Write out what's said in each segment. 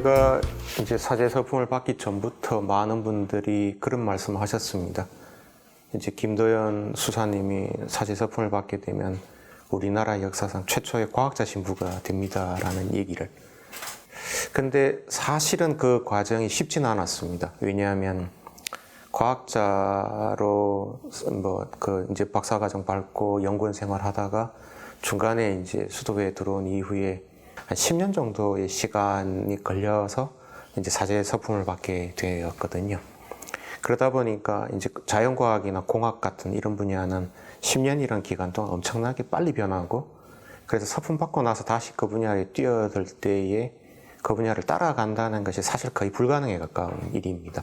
제가 이제 사제 서품을 받기 전부터 많은 분들이 그런 말씀을 하셨습니다. 이제 김도연 수사님이 사제 서품을 받게 되면 우리나라 역사상 최초의 과학자 신부가 됩니다라는 얘기를. 근데 사실은 그 과정이 쉽지는 않았습니다. 왜냐하면 과학자로 뭐 그 이제 박사과정 밟고 연구원 생활하다가 중간에 이제 수도회에 들어온 이후에 한 10년 정도의 시간이 걸려서 이제 사제 서품을 받게 되었거든요. 그러다 보니까 이제 자연과학이나 공학 같은 이런 분야는 10년이라는 기간 동안 엄청나게 빨리 변하고 그래서 서품 받고 나서 다시 그 분야에 뛰어들 때에 그 분야를 따라간다는 것이 사실 거의 불가능에 가까운 일입니다.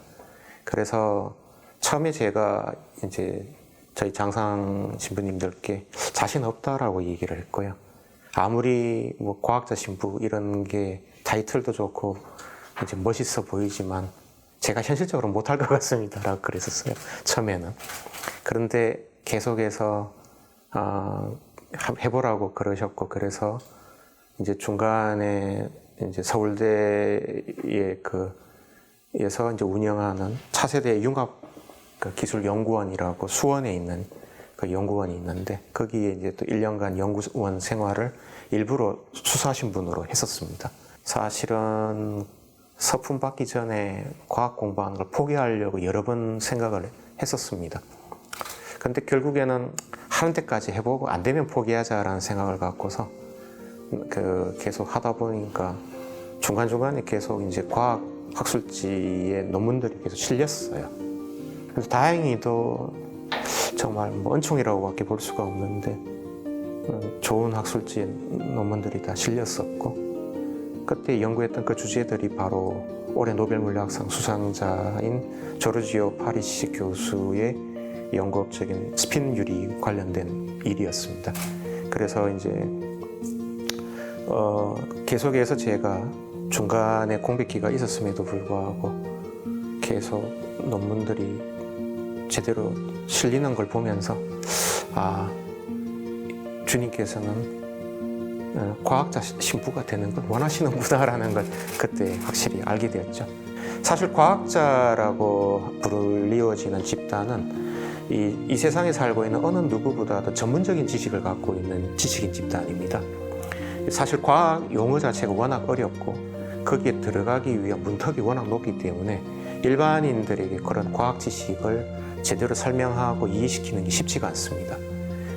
그래서 처음에 제가 이제 저희 장상 신부님들께 자신 없다라고 얘기를 했고요. 아무리 뭐 과학자 신부 이런 게 타이틀도 좋고 이제 멋있어 보이지만 제가 현실적으로 못할 것 같습니다라고 그랬었어요. 처음에는. 그런데 계속해서 아, 해보라고 그러셨고 그래서 이제 중간에 이제 서울대의 그 에서 이제 운영하는 차세대 융합 그 기술 연구원이라고 수원에 있는 그 연구원이 있는데 거기에 이제 또 1년간 연구원 생활을 일부러 수사 신 분으로 했었습니다. 사실은 서품 받기 전에 과학 공부하는 걸 포기하려고 여러 번 생각을 했었습니다. 근데 결국에는 하는 데까지 해보고 안 되면 포기하자라는 생각을 갖고서 그 계속 하다 보니까 중간중간에 계속 이제 과학 학술지의 논문들이 계속 실렸어요. 그래서 다행히도 정말 뭐 은총이라고밖에 볼 수가 없는데 음, 좋은 학술지 논문들이 다 실렸었고 그때 연구했던 그 주제들이 바로 올해 노벨 물리학상 수상자인 조르지오 파리시 교수의 연구업적인 스핀 유리 관련된 일이었습니다. 그래서 이제 어, 계속해서 제가 중간에 공백기가 있었음에도 불구하고 계속 논문들이 제대로 실리는 걸 보면서 아 주님께서는 어, 과학자 신부가 되는 걸 원하시는구나라는 걸 그때 확실히 알게 되었죠. 사실 과학자라고 불리워지는 집단은 이, 이 세상에 살고 있는 어느 누구보다도 전문적인 지식을 갖고 있는 지식인 집단입니다. 사실 과학 용어 자체가 워낙 어렵고 거기에 들어가기 위한 문턱이 워낙 높기 때문에 일반인들에게 그런 과학 지식을 제대로 설명하고 이해시키는 게 쉽지가 않습니다.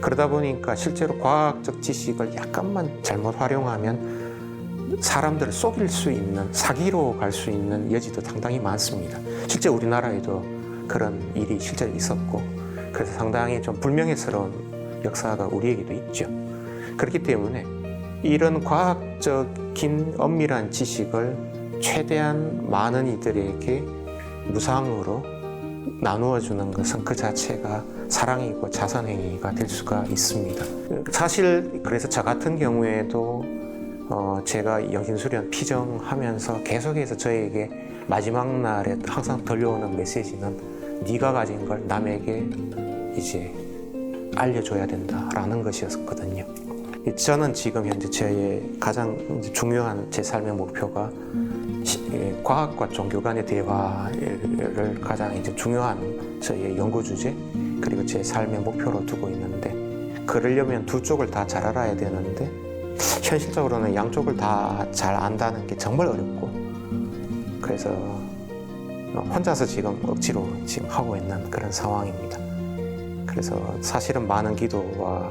그러다 보니까 실제로 과학적 지식을 약간만 잘못 활용하면 사람들을 속일 수 있는 사기로 갈 수 있는 여지도 상당히 많습니다. 실제 우리나라에도 그런 일이 실제로 있었고 그래서 상당히 좀 불명예스러운 역사가 우리에게도 있죠. 그렇기 때문에 이런 과학적인 엄밀한 지식을 최대한 많은 이들에게 무상으로 나누어 주는 것은 그 자체가 사랑이고 자선행위가 될 수가 있습니다. 사실 그래서 저 같은 경우에도 어 제가 영신수련 피정하면서 계속해서 저에게 마지막 날에 항상 들려오는 메시지는 네가 가진 걸 남에게 이제 알려줘야 된다라는 것이었거든요. 저는 지금 현재 제 가장 중요한 제 삶의 목표가 과학과 종교 간의 대화를 가장 이제 중요한 저의 연구 주제 그리고 제 삶의 목표로 두고 있는데 그러려면 두 쪽을 다 잘 알아야 되는데 현실적으로는 양쪽을 다 잘 안다는 게 정말 어렵고 그래서 혼자서 지금 억지로 지금 하고 있는 그런 상황입니다. 그래서 사실은 많은 기도와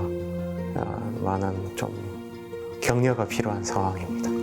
아, 많은 좀 격려가 필요한 상황입니다.